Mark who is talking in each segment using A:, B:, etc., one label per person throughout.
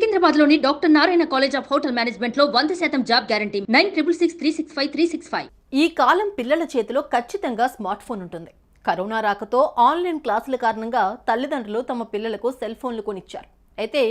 A: సికింద్రాబాద్లోని doctor Narayana college of hotel మేనేజ్మెంట్లో వంద శాతం job guarantee. Nine triple six three six five three six five.
B: ఈ కాలం పిల్లల చేతిలో ఖచ్చితంగా స్మార్ట్ ఫోన్ ఉంటుంది. కరోనా రాకతో ఆన్లైన్ క్లాసుల కారణంగా తల్లిదండ్రులు తమ పిల్లలకు సెల్ ఫోన్లు కొనిచ్చారు. అయితే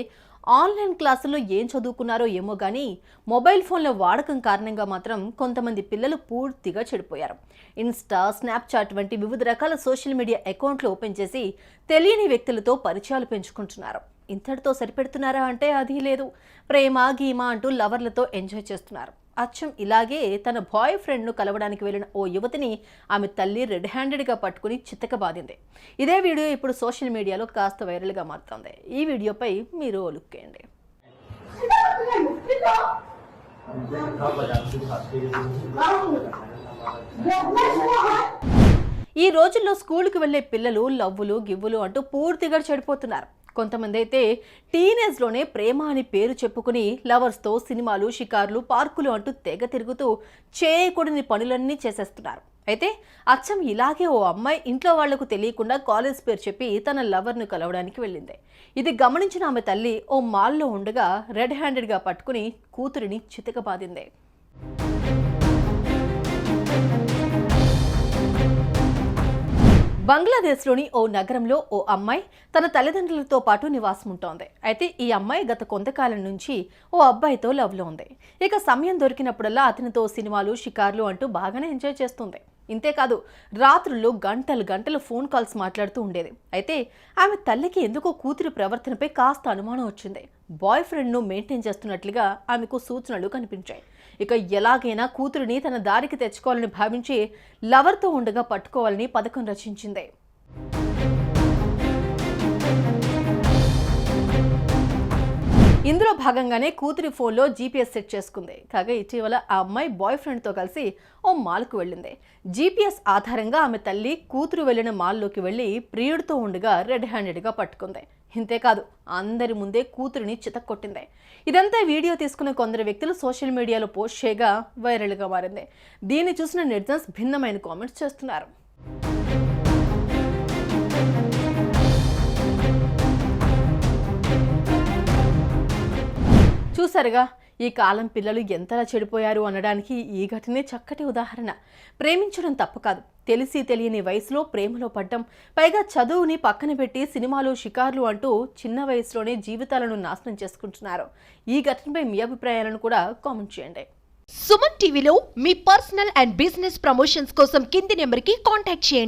B: ఆన్లైన్ క్లాసుల్లో ఏం చదువుకున్నారో ఏమో కానీ మొబైల్ ఫోన్ల వాడకం కారణంగా మాత్రం కొంతమంది పిల్లలు పూర్తిగా చెడిపోయారు. ఇన్స్టా స్నాప్చాట్ వంటి వివిధ రకాల సోషల్ మీడియా అకౌంట్లు ఓపెన్ చేసి తెలియని వ్యక్తులతో పరిచయాలు పెంచుకుంటున్నారు. ఇంతటితో సరిపెడుతున్నారా అంటే అది లేదు. ప్రేమ గీమ అంటూ లవర్లతో ఎంజాయ్ చేస్తున్నారు. అచ్చం ఇలాగే తన బాయ్ ఫ్రెండ్ను కలవడానికి వెళ్ళిన ఓ యువతిని ఆమె తల్లి రెడ్ హ్యాండెడ్గా పట్టుకుని చిత్తకబాదింది ఇదే వీడియో ఇప్పుడు సోషల్ మీడియాలో కాస్త వైరల్గా మారుతోంది. ఈ వీడియోపై మీరు ఒలుక్కేయండి ఈ రోజుల్లో స్కూల్కి వెళ్ళే పిల్లలు లవ్వులు గివ్వులు అంటూ పూర్తిగా చెడిపోతున్నారు. కొంతమంది అయితే టీనేజ్లోనే ప్రేమ అని పేరు చెప్పుకుని లవర్స్తో సినిమాలు షికార్లు పార్కులు అంటూ తెగ తిరుగుతూ చేయకూడని పనులన్నీ చేసేస్తున్నారు. అయితే అచ్చం ఇలాగే ఓ అమ్మాయి ఇంట్లో వాళ్ళకు తెలియకుండా కాలేజ్ పేరు చెప్పి తన లవర్ను కలవడానికి వెళ్ళింది. ఇది గమనించిన ఆమె తల్లి ఓ మాల్లో ఉండగా రెడ్ హ్యాండెడ్గా పట్టుకుని కూతురిని చితకబాదింది. బంగ్లాదేశ్లోని ఓ నగరంలో ఓ అమ్మాయి తన తల్లిదండ్రులతో పాటు నివాసం ఉంటోంది అయితే ఈ అమ్మాయి గత కొంతకాలం నుంచి ఓ అబ్బాయితో లవ్లో ఉంది. ఇక సమయం దొరికినప్పుడల్లా అతనితో సినిమాలు షికార్లు అంటూ బాగానే ఎంజాయ్ చేస్తుంది. ఇంతేకాదు రాత్రుల్లో గంటలు గంటలు ఫోన్ కాల్స్ మాట్లాడుతూ ఉండేది. అయితే ఆమె తల్లికి ఎందుకో కూతురి ప్రవర్తనపై కాస్త అనుమానం వచ్చింది. బాయ్ ఫ్రెండ్ను మెయింటైన్ చేస్తున్నట్లుగా ఆమెకు సూచనలు కనిపించాయి. ఇక ఎలాగైనా కూతురిని తన దారికి తెచ్చుకోవాలని భావించి లవర్తో ఉండగా పట్టుకోవాలని పథకం రచించింది. ఇందులో భాగంగానే కూతురి ఫోన్లో జీపీఎస్ సెట్ చేసుకుంది. కాగా ఇటీవల ఆ అమ్మాయి బాయ్ ఫ్రెండ్తో కలిసి ఓ మాల్కు వెళ్ళింది. జీపీఎస్ ఆధారంగా ఆమె తల్లి కూతురు వెళ్ళిన మాల్లోకి వెళ్ళి ప్రియుడితో ఉండగా రెడ్ హ్యాండెడ్గా పట్టుకుంది. ఇంతేకాదు అందరి ముందే కూతురిని చితక్కొట్టింది. ఇదంతా వీడియో తీసుకున్న కొందరు వ్యక్తులు సోషల్ మీడియాలో పోస్ట్ చేయగా వైరల్గా మారింది. దీన్ని చూసిన నెటిజన్స్ భిన్నమైన కామెంట్స్ చేస్తున్నారు. చూసారుగా ఈ కాలం పిల్లలు ఎంతలా చెడిపోయారు అనడానికి ఈ ఘటనే చక్కటి ఉదాహరణ. ప్రేమించడం తప్పు కాదు. తెలిసి తెలియని వయసులో ప్రేమలో పడ్డం పైగా చదువుని పక్కన పెట్టి సినిమాలు షికార్లు అంటూ చిన్న వయసులోనే జీవితాలను నాశనం చేసుకుంటున్నారు. ఈ ఘటనపై మీ అభిప్రాయాలను కూడా కామెంట్ చేయండి.
C: సుమన్ టీవీలో మీ పర్సనల్ అండ్ బిజినెస్ ప్రమోషన్స్ కోసం కింది నెంబర్కి కాంటాక్ట్ చేయండి.